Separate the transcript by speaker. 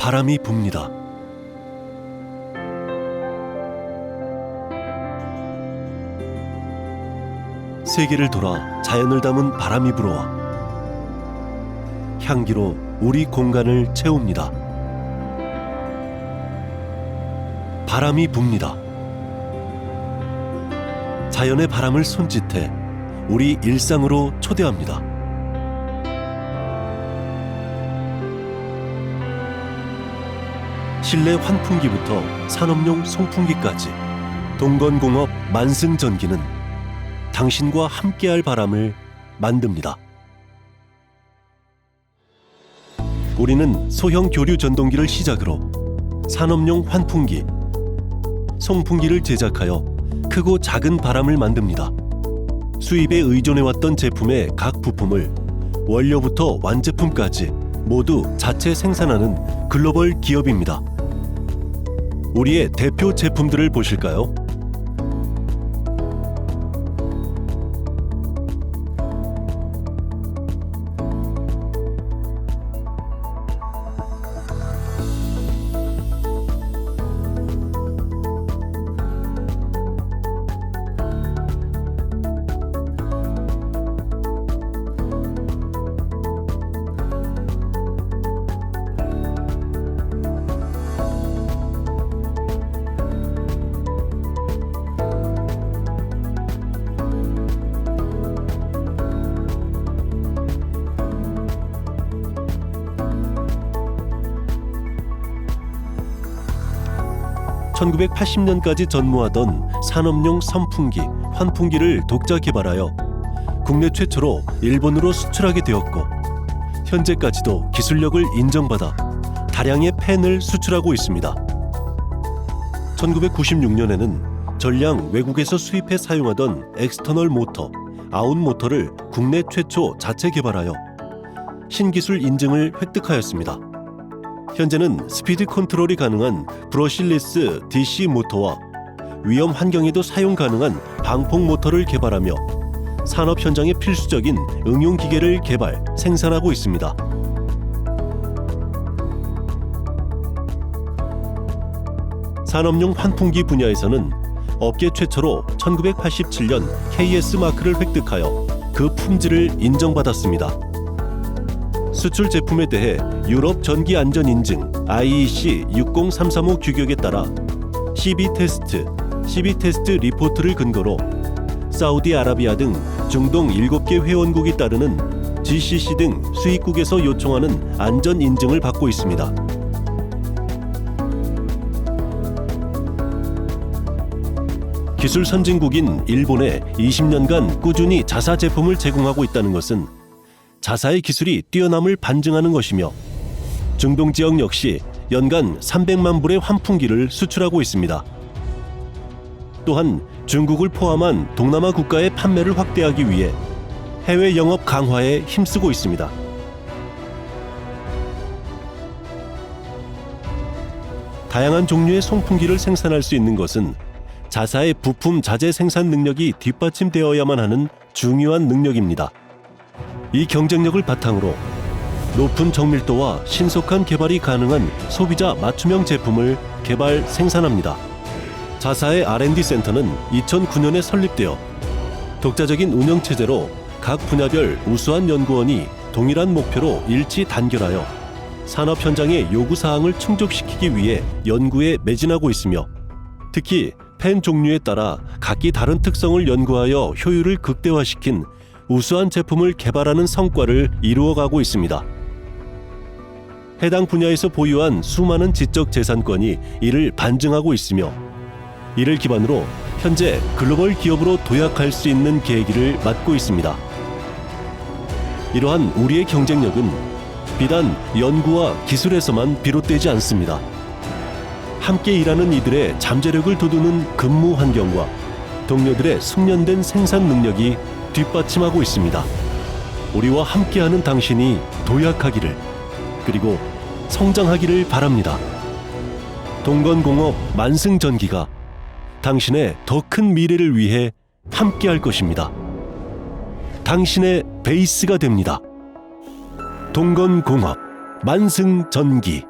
Speaker 1: 바람이 붑니다. 세계를 돌아 자연을 담은 바람이 불어와 향기로 우리 공간을 채웁니다. 바람이 붑니다. 자연의 바람을 손짓해 우리 일상으로 초대합니다. 실내 환풍기부터 산업용 송풍기까지 동건공업 만승전기는 당신과 함께할 바람을 만듭니다. 우리는 소형 교류 전동기를 시작으로 산업용 환풍기, 송풍기를 제작하여 크고 작은 바람을 만듭니다. 수입에 의존해왔던 제품의 각 부품을 원료부터 완제품까지 모두 자체 생산하는 글로벌 기업입니다. 우리의 대표 제품들을 보실까요? (1980년까지) 전무하던 산업용 선풍기, 환풍기를 독자 개발하여 국내 최초로 일본으로 수출하게 되었고 현재까지도 기술력을 인정받아 다량의 팬을 수출하고 있습니다. 1996년에는 전량 외국에서 수입해 사용하던 엑스터널 모터, 아웃 모터를 국내 최초 자체 개발하여 신기술 인증을 획득하였습니다. 현재는 스피드 컨트롤이 가능한 브러실리스 DC 모터와 위험 환경에도 사용 가능한 방폭 모터를 개발하며 산업 현장에 필수적인 응용 기계를 개발, 생산하고 있습니다. 산업용 환풍기 분야에서는 업계 최초로 1987년 KS 마크를 획득하여 그 품질을 인정받았습니다. 수출 제품에 대해 유럽 전기 안전 인증 IEC 60335 규격에 따라 CB 테스트, CB 테스트 리포트를 근거로 사우디아라비아 등 중동 7개 회원국이 따르는 GCC 등 수입국에서 요청하는 안전 인증을 받고 있습니다. 기술 선진국인 일본에 20년간 꾸준히 자사 제품을 제공하고 있다는 것은 자사의 기술이 뛰어남을 반증하는 것이며 중동 지역 역시 연간 300만 불의 환풍기를 수출하고 있습니다. 또한 중국을 포함한 동남아 국가의 판매를 확대하기 위해 해외 영업 강화에 힘쓰고 있습니다. 다양한 종류의 송풍기를 생산할 수 있는 것은 자사의 부품 자재 생산 능력이 뒷받침되어야만 하는 중요한 능력입니다. 이 경쟁력을 바탕으로 높은 정밀도와 신속한 개발이 가능한 소비자 맞춤형 제품을 개발 생산합니다. 자사의 R&D 센터는 2009년에 설립되어 독자적인 운영 체제로 각 분야별 우수한 연구원이 동일한 목표로 일치 단결하여 산업 현장의 요구 사항을 충족시키기 위해 연구에 매진하고 있으며 특히 펜 종류에 따라 각기 다른 특성을 연구하여 효율을 극대화시킨 우수한 제품을 개발하는 성과를 이루어가고 있습니다. 해당 분야에서 보유한 수많은 지적 재산권이 이를 반증하고 있으며 이를 기반으로 현재 글로벌 기업으로 도약할 수 있는 계기를 맞고 있습니다. 이러한 우리의 경쟁력은 비단 연구와 기술에서만 비롯되지 않습니다. 함께 일하는 이들의 잠재력을 돋우는 근무 환경과 동료들의 숙련된 생산 능력이 뒷받침하고 있습니다. 우리와 함께하는 당신이 도약하기를 그리고 성장하기를 바랍니다. 동건공업 만승전기가 당신의 더 큰 미래를 위해 함께할 것입니다. 당신의 베이스가 됩니다. 동건공업, 만승전기,